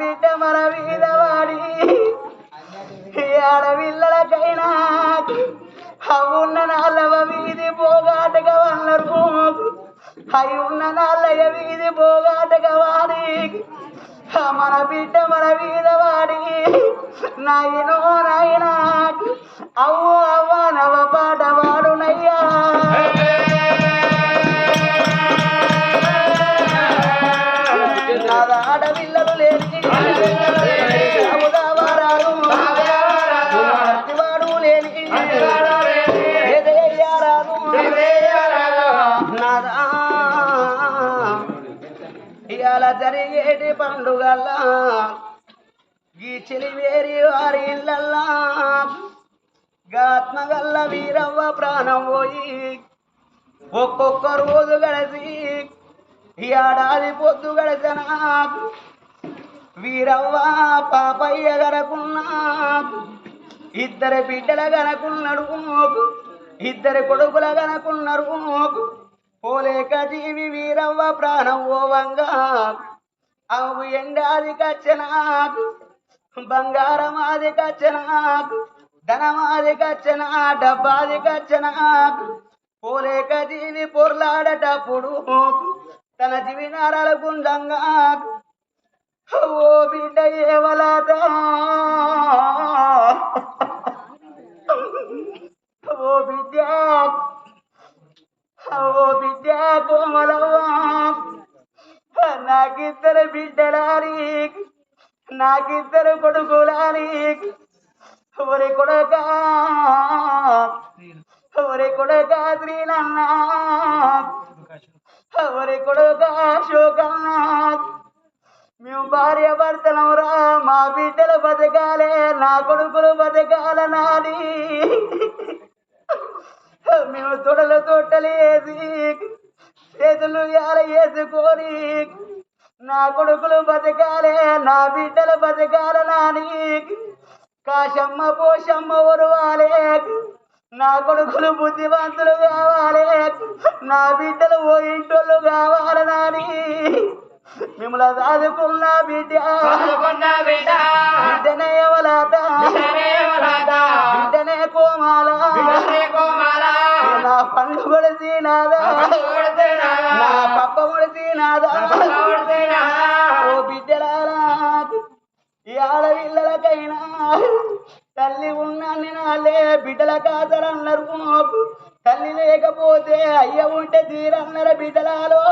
బిడ్డ మన వీధవాడి వాడి. ఆడపిల్లలకైనా అవున్న నాళ్ళవ వీధి పోగాటగా వన్నారు అయి ఉన్న నాళ్ళయ్య వీధి పోగాటగా వాడి. మన బిడ్డ మన వీధవాడి వాడి. నాయనో నాయనా చెలివేరి వారి ఇళ్ళల్లా గాత్మగల్ల వీరవ్వ ప్రాణం పోయి ఒక్కొక్క రోజు గడిచి ఈ ఏడాది పొద్దు గడిచిన వీరవ్వ పాపయ్య గనకున్నా ఇద్దరు బిడ్డల గనకున్నాడు. ఇద్దరు కొడుకుల గనకున్నారు. పోలేక జీవి వీరవ్వ ప్రాణం ఓవంగా అవు ఎండాది కచ్చనాకు బంగారం ఆది కచ్చనాకు ధనమాది కచ్చన డబ్బాది కచ్చనాకు పోలేక జీవి పొర్లాడటప్పుడు తన జీవి గుండంగా ఓ బిడ్డ ఏవలాదా ఓ బిడ్డ ఓ బిడ్డ కోమలవా నాకిద్దరు బిడ్డలారి నాకిద్దరు కొడుకులని ఒరి కొడక ఒరి కొడక శ్రీలన్న ఒరి కొడక శోకన్న మేము భార్య భర్తలమురా మా బిడ్డలు బతకాలే నా కొడుకులు బతకాల నాది మేము తొడలు తొట్టలేసి చేతులు యాల వేసుకొని నా కొడుకులు బతకాలే నా బిడ్డలు బతకాల నాని కాశమ్మ పోషమ్మ ఒరవాలే. నా కొడుకులు బుద్ధివంతులు కావాలి. నా బిడ్డలు ఓ ఇంటోళ్ళు కావాలి నాని. మిమ్మల్ని చదువుకున్న బిడ్డ. బిడ్డనే ఎవలాట బిడ్డనే కోమాల. పండు కొడిసి నాదా నా పప్ప కొడిసి నాదా ఓ బిడ్డలారా ఈ ఆడపిల్లలకైనా తల్లి ఉన్నన్ని నాలే బిడ్డల కాదరన్నారు. తల్లి లేకపోతే అయ్య ఉంటే తీరన్నర బిడ్డలాలో.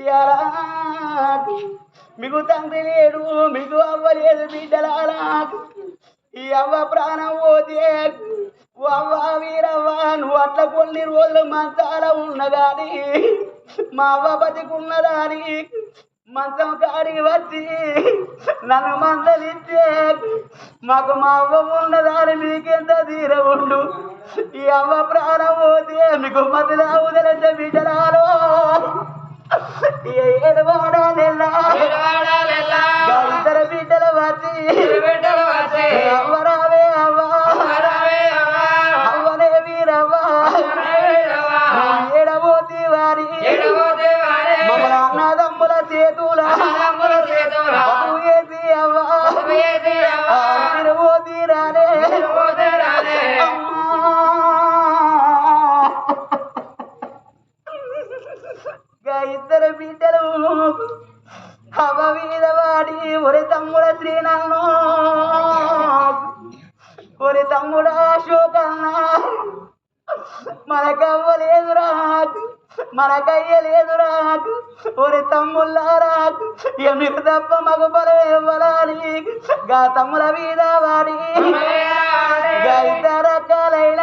ఇయాలా మీకు తండ్రి లేడు మీకు అవ్వ లేదు బిడ్డలారా. ఈ అవ్వ ప్రాణం పోతే అవ్వ వీరవ్వ నువ్వు అట్లా కొన్ని రోజులు మంచాల ఉన్నగాని మా అవ్వ బతికున్నదాని మంచం కాడికి వచ్చి నన్ను మందలిచ్చే మాకు మా అవ్వ ఉన్నదాని మీకెంత తీర ఉండు? ఈ అవ్వ ప్రాణం పోతే మీకు మధ్యలో వదిలేసే బిడ్డలాలో ఏడువాడ నెల ఇద్దరు బిడ్డలు వచ్చి అవ్వ మనకవ్వలేదురా మనకయ్య లేదురా ఒరి తమ్ముళ్ళారా ఇక మీరు తప్ప మగ బలం ఇవ్వలాని గా తమ్ముల మీద వాడి గా ఇద్దరు రకాలైన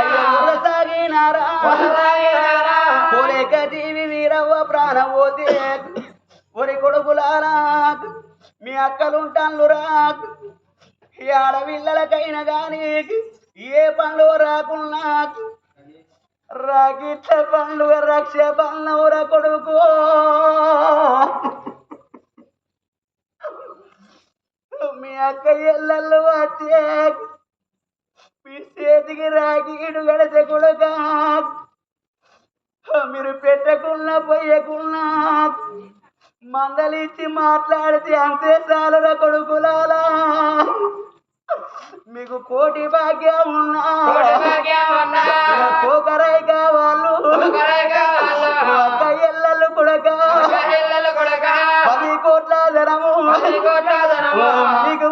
అయ్యో సాగినారా పోలేక జీవి వీరవ్వ ప్రాణపోతే ఒరి కొడుకులారా మీ అక్కలుంటాన్లు రా ఈ ఆడపిల్లలకైనా గాని ఏ పండుగ రాకున్నా రాగిట్ల పండుగ రక్ష రా కొడుకు. మీ అక్క ఎల్లలు వచ్చే మీ చేతికి రాకిడు గడితే కొడుక? మీరు పెట్టకుండా పోయకుండా మందలిచ్చి మాట్లాడితే అంతే చాలురా కొడుకులాలా మీకు కోటి భాగ్యం ఉన్నా పోకరై కావాళ్ళు ఒక్క ఎల్లలు కొడక. పది కోట్ల ధనము. మీకు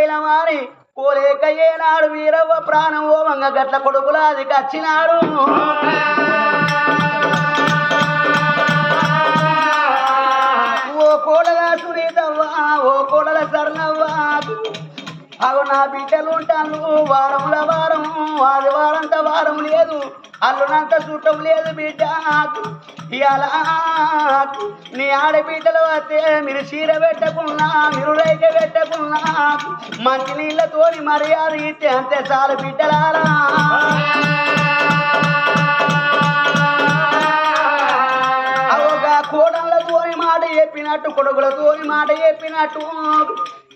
బిడ్డలు పైన వారి కోలేక ఏనాడు వీరవ్వ ప్రాణం ఓమంగ గట్ల కొడుకులాది కచ్చినాడు. అవు నా బిడ్డలు ఉంటాను వారంల వారం ఆదివారంత వారం లేదు. అల్లునంత చూడటం లేదు బిడ్డ ఇవాళ నీ ఆడబిడ్డలు వస్తే మీరు చీర పెట్టకున్నా మీరు రైక పెట్టకున్నా మంచి నీళ్ళతోని మర్యాద ఇస్తే అంతే చాలు బిడ్డలారా. కోడళ్ళతోని మాట చెప్పినట్టు కొడుకులతోని మాట చెప్పినట్టు.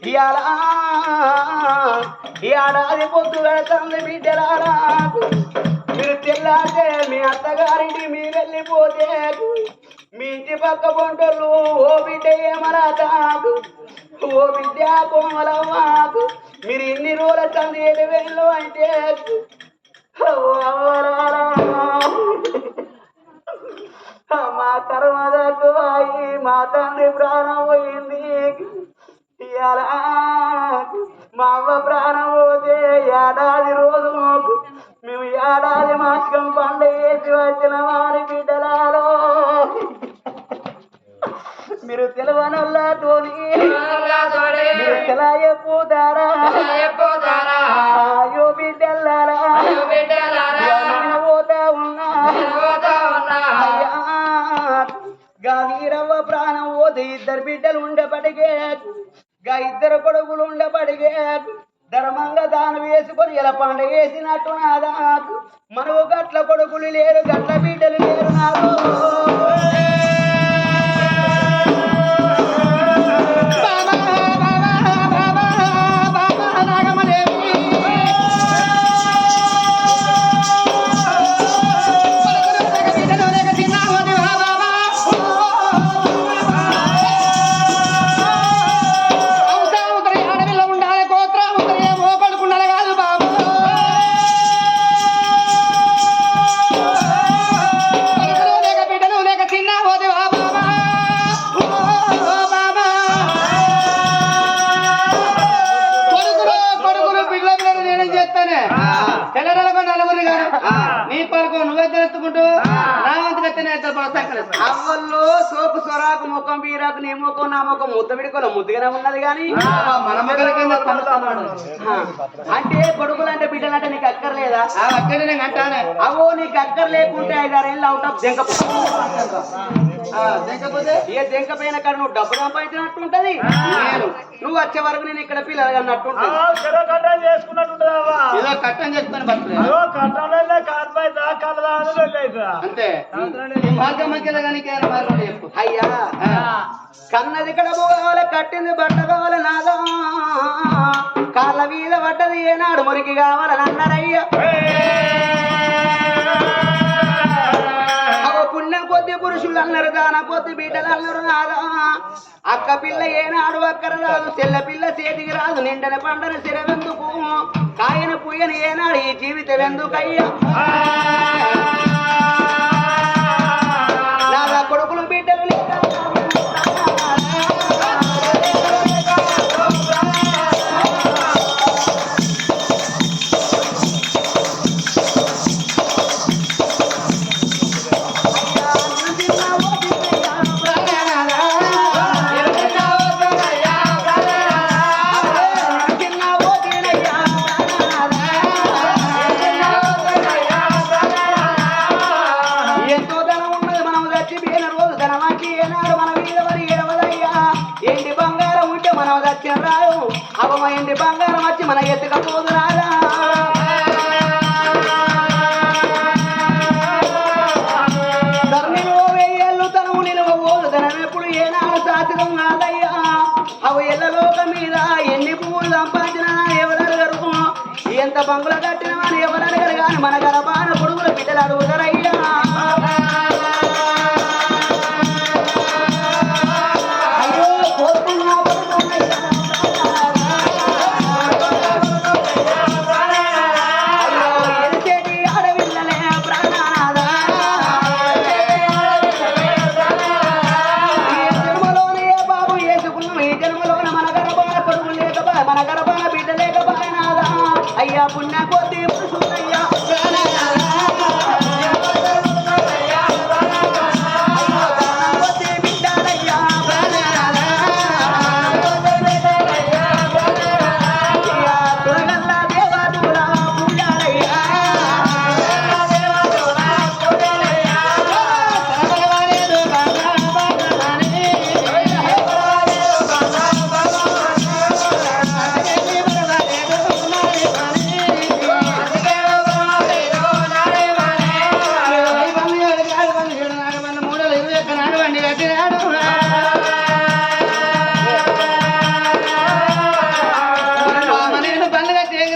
ఇయాల ఈ ఏడాది పొద్దు వెళ్తుంది బిడ్డలారా. మీరు తెల్లాటే మీ అత్తగారింటి మీరు వెళ్ళిపోతే మీ ఇంటి పక్క పొంటోళ్ళు ఓ బిడ్డ ఏమరాతాకు ఓ బిడ్డ కోమలవ్వాకు మీరు ఇన్ని రోజుల చంది ఏడు వేలు అంటే మా కర్మదకు అయి మా తండ్రి ప్రాణం పోయింది. మా అవ్వ ప్రాణం పోతే ఏడాది రోజు మేము ఏడాది మాసికం పండుగ చేసి వచ్చిన వారి బిడ్డలాలో. మీరు తెలవనల్లాతోని మీరు తెలా ఇద్దరు కొడుకులు ఉండపడిగే ధర్మంగా దానం వేసుకొని ఇలా పండుగ వేసినట్టు నాదాకు. మనకు గట్ల కొడుకులు లేరు గట్ల బిడ్డలు లేరు నాకు. కొరకు నువ్వే తెలుసుకుంటూ నా వంతుగా అవ్వల్లో సోపు సొరాకు ముఖం బీరాకు నీ ముఖం నా ముఖం ముద్ద విడుకోలే ముద్దుగానే ఉన్నది కానీ అంటే కొడుకులు అంటే బిడ్డలు అంటే నీకు అక్కర్లేదా? ఆ అక్కడే నేను అంటానే. అవో నీకు అక్కర్ లేకుంటే ఐదారేళ్ళు అవుట్ ఆఫ్ దెంక ఏ దెంక పైన కాడ నువ్వు డబ్బు సంపాదించినట్టు ఉంటది నేను. నువ్వు వచ్చే వరకు నేను ఇక్కడ పిల్లలు అన్నట్టు కట్టం చేసుకున్నట్టుంటదావా ఏదో కట్టం చేసుకొని అంతే. ఈ మార్గం మధ్యలో కానీ ఇంకేమైనా మార్గం చెప్పు. అయ్యా. కన్నది కడపు కావాలి కట్టింది బట్ట కావాలి నాదా. కాళ్ళ మీద పడ్డది ఏనాడు మురికి కావాలని అన్నారయ్యా పురుషులు అన్నారు దాన కొద్ది బిడ్డలు అన్నారు నాదా అక్క పిల్ల ఏనాడు అక్కర రాదు చెల్ల పిల్ల చేతికి రాదు నిండన పండన సిరవెందుకు? కాయన పుయ్యని ఏనాడు ఈ జీవితం ఎందుకయ్యా ఎంత బంగులు కట్టినవని ఎవరు అడగరు కానీ మన గర్భాన పొడుగులు బిడ్డలు అడుగుతారా?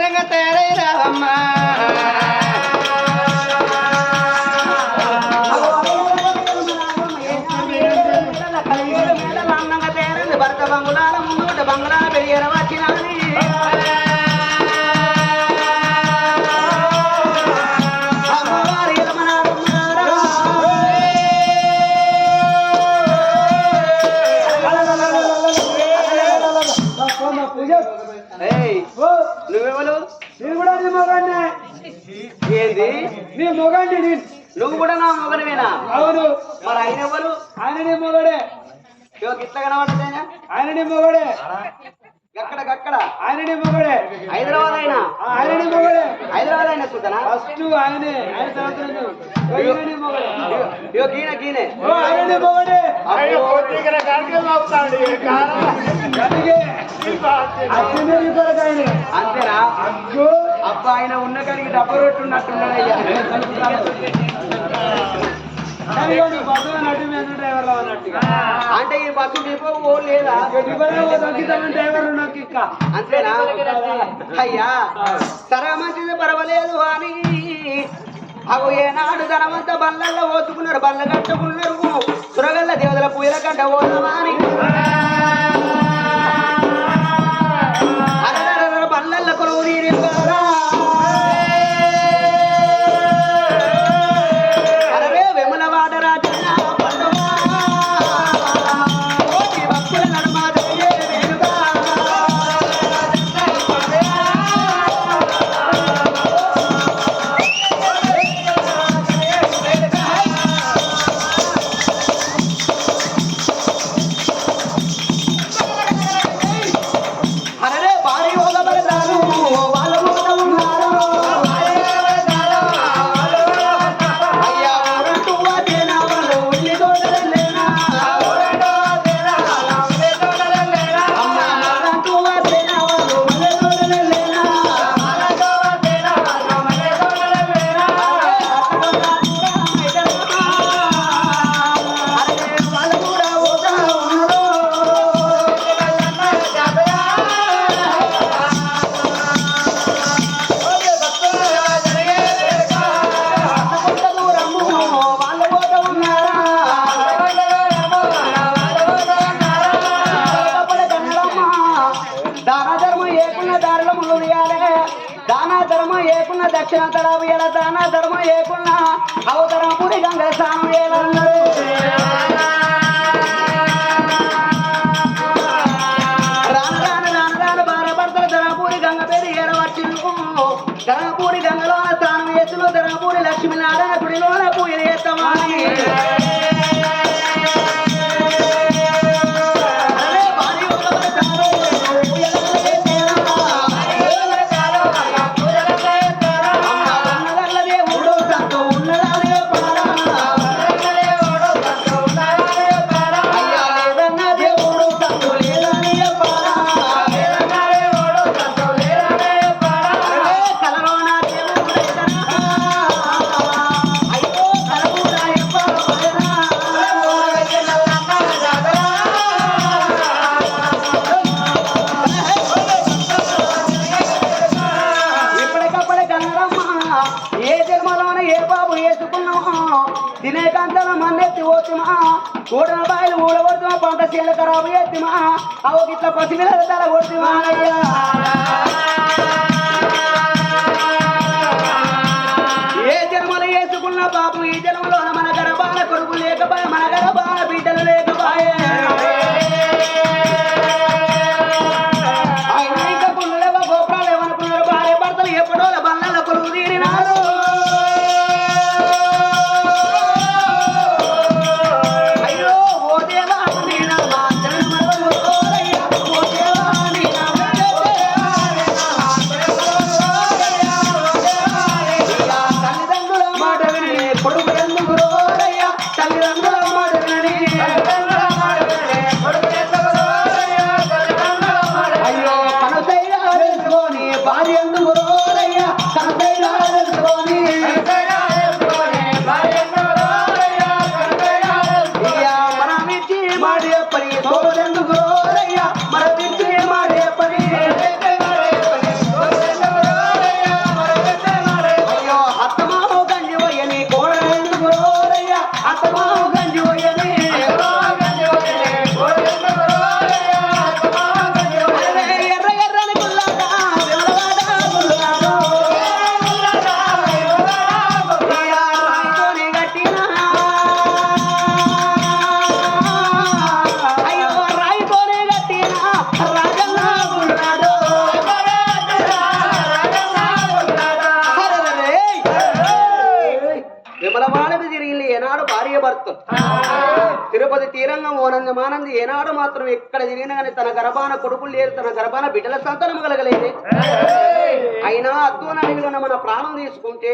బహిరంగ తయారై రావమ్మా మొగడే ఇట్లా కనబడతాయి ఆయననే మొగడే ఆయననే మొగడే హైదరాబాద్ ఆయన. ఆయననే మొగడే హైదరాబాద్ ఆయన చూద్దానా? ఫస్ట్ ఆయనే. ఆయన మొగడే అంతేనా? అబ్బా ఆయన ఉన్న కానీ డబ్బు రొట్టున్నట్టున్నాడయ్యా అంటే ఈ బస్సు డిపో లేదా? డ్రైవర్ అంతేనా? అయ్యా సరే మంచిది పర్వాలేదు అని అవు ఏనాడు ధనమంత బల్లల్లో ఓతుకున్నారు బల్ల కట్టుకున్నారు సురగల్ల దేవతల పూజల కంట ఓదమా అని దక్షిణ ఎలా ఎడతాన ధర్మం లేకున్నా అవతరం పురి గంగ స్థానం ఏలన్నారు వేసుకున్నాం. తినే కంతల మన్నెత్తి పోతుమా కూడిన బాయిలు ఊడగొడుతుమా పంట చేల ఖరాబు ఎత్తిమా అవు గిట్ల పసిపిల్లల తల కొడుతుమా అయ్యా ఏ జన్మలు వేసుకున్న బాబు ఈ జన్మలో మన గడబాల కొడుకు లేక మన గడబాల బిడ్డలు లేక తిరిగినా కానీ తన గర్భాన కొడుకులు లేరు తన గర్భాన బిడ్డల సంతానం కలగలేదు. అయినా అడిగిన మన ప్రాణం తీసుకుంటే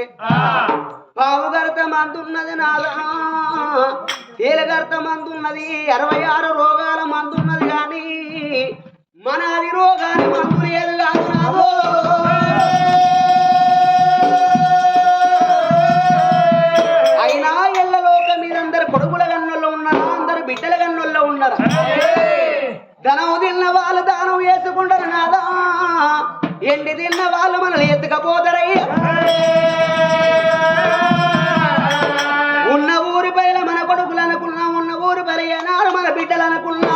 పావుగర్త మందున్నది నాదా తేలగర్త మందున్నది అరవై ఆరు రోగాల మందున్నది కానీ మన అది రోగాన్ని మందు లేదు కాదు నాదో అయినా ఎల్లలోక మీరందరు కొడుకుల గన్నుల్లో ఉన్నారా? అందరు బిడ్డల గన్నుల్లో ఉన్నారా? ధనం తిన్న వాళ్ళు దానం వేసుకుంటారు నాదా. ఎండి తిన్న వాళ్ళు మనల్ని ఎత్తుకపోతారయ్యా. ఉన్న ఊరి పైన మన కొడుకులు అనుకున్నాం ఉన్న ఊరి పైన మన బిడ్డలు అనుకున్నాం.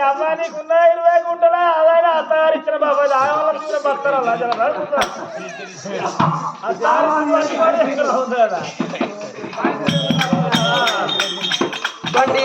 ఎకరం నీకున్న ఇరవై గుంటలా అదైనా అత్తగారు బాబా దాని బతారా బండి